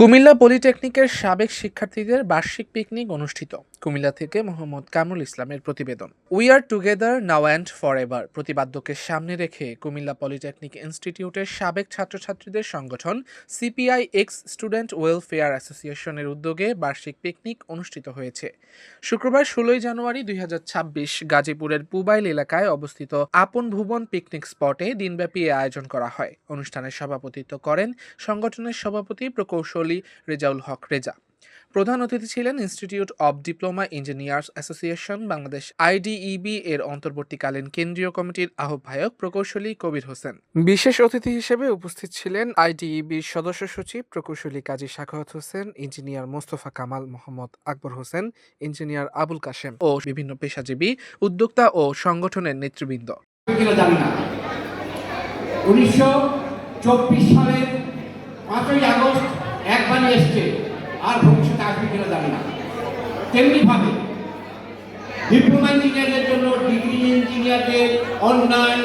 কুমিল্লা পলিটেকনিকের সাবেক শিক্ষার্থীদের বার্ষিক পিকনিক অনুষ্ঠিত। কুমিল্লা থেকে মোহাম্মদ কামরুল ইসলামের প্রতিবেদন। We are together now and for ever প্রতিবাদ্যকে সামনে রেখে কুমিল্লা পলিটেকনিক ইনস্টিটিউটের সাবেক ছাত্রছাত্রীদের সংগঠন সিপিআই এক্স স্টুডেন্ট ওয়েলফেয়ার অ্যাসোসিয়েশনের উদ্যোগে বার্ষিক পিকনিক অনুষ্ঠিত হয়েছে। শুক্রবার ষোলোই জানুয়ারি দুই ছাব্বিশ গাজীপুরের পুবাইল এলাকায় অবস্থিত আপন ভুবন পিকনিক স্পটে দিনব্যাপী আয়োজন করা হয়। অনুষ্ঠানের সভাপতিত্ব করেন সংগঠনের সভাপতি প্রকৌশলী রেজাউল হক রেজা। প্রধান অতিথি ছিলেন institute of diploma engineers association, Bangladesh IDEB এর অন্তর্বর্তীকালীন কেন্দ্রীয় কমিটির আহ্বায়ক প্রকৌশলী কবির হোসেন। বিশেষ অতিথি হিসেবে উপস্থিত ছিলেন আইডিইবির সদস্য সচিব প্রকৌশলী কাজী শাখাওয়াত হোসেন, ইঞ্জিনিয়ার মোস্তফা কামাল মোহাম্মদ আকবর হোসেন, ইঞ্জিনিয়ার আবুল কাশেম ও বিভিন্ন পেশাজীবী, উদ্যোক্তা ও সংগঠনের নেতৃবৃন্দ। উনিশশো চব্বিশ সালের পাঁচই আগস্ট একবারই এসছে, আর ভবিষ্যতে আসবে কিনা জানি না। তেমনিভাবে ডিপ্লোমা ইঞ্জিনিয়ারদের জন্য ডিগ্রি ইঞ্জিনিয়ারদের অন্যায়,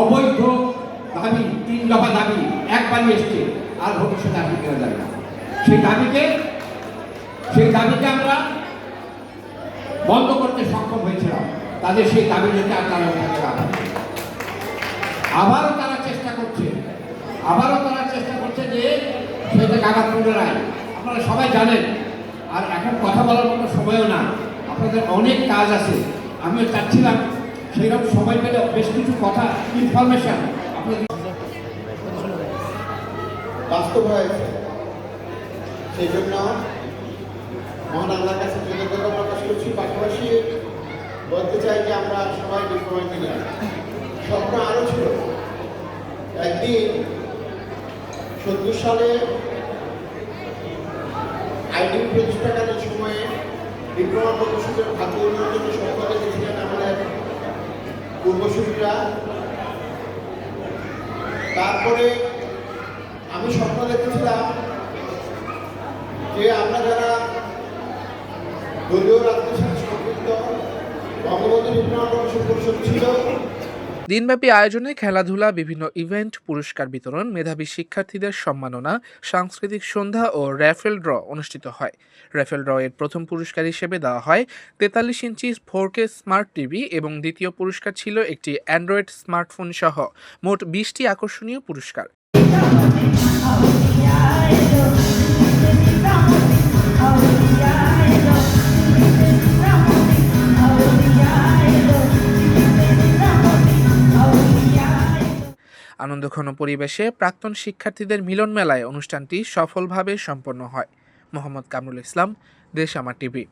অবৈধ দাবি, তিন দফা দাবি একবারই এসছে, আর ভবিষ্যতে আসবে কিনা জানি না। সেই দাবিকে সেই দাবিকে আমরা বন্ধ করতে সক্ষম হয়েছিলাম। তাদের সেই দাবি নিতে আর তারা। আবারও তারা চেষ্টা করছে, আবারও তারা সেটা কাগজ পুনরায় আপনারা সবাই জানেন, আর এখন কথা বলার মতো সময়ও না। আপনাদের অনেক কাজ আছে, আমিও চাচ্ছিলাম সেইরকম সময় পেলে বেশ কিছু কথা ইনফরমেশন আপনাদের বাস্তব হয়েছে। সেই জন্য মহান আল্লাহর কাছে কৃতজ্ঞতা প্রকাশ করছি। পাশাপাশি বলতে চাই যে আমরা সবাই ডিপ্লোমা ইঞ্জিনিয়ার স্বপ্ন আরও ছিল। একদিন সত্তর সালে আইডি প্রতিষ্ঠাকালীন সময়ে ডিপ্লোমা প্রকৌশলের খাদ্য উন্নয়নের জন্য সরকারে গেছিলেন আমাদের পূর্বসূরীরা। তারপরে আমি স্বপ্ন দেখেছিলাম যে আমরা যারা দলীয় রাজ্যের সাথে সম্পৃক্ত, বঙ্গবন্ধু ডিপ্লোমা কমিশন পরিষদ ছিল দিনব্যাপী আয়োজনে খেলাধুলা, বিভিন্ন ইভেন্ট, পুরস্কার বিতরণ, মেধাবী শিক্ষার্থীদের সম্মাননা, সাংস্কৃতিক সন্ধ্যা ও র্যাফেল ড্র অনুষ্ঠিত হয়। র্যাফেল ড্র এর প্রথম পুরস্কার হিসেবে দেওয়া হয় তেতাল্লিশ ইঞ্চি ফোর কে স্মার্ট টিভি এবং দ্বিতীয় পুরস্কার ছিল একটি অ্যান্ড্রয়েড স্মার্টফোন সহ মোট বিশটি আকর্ষণীয় পুরস্কার। আনন্দঘন পরিবেশে প্রাক্তন শিক্ষার্থীদের মিলন মেলায় অনুষ্ঠানটি সফলভাবে সম্পন্ন হয়। মোহাম্মদ কামরুল ইসলাম, দেশ আমার টিভি।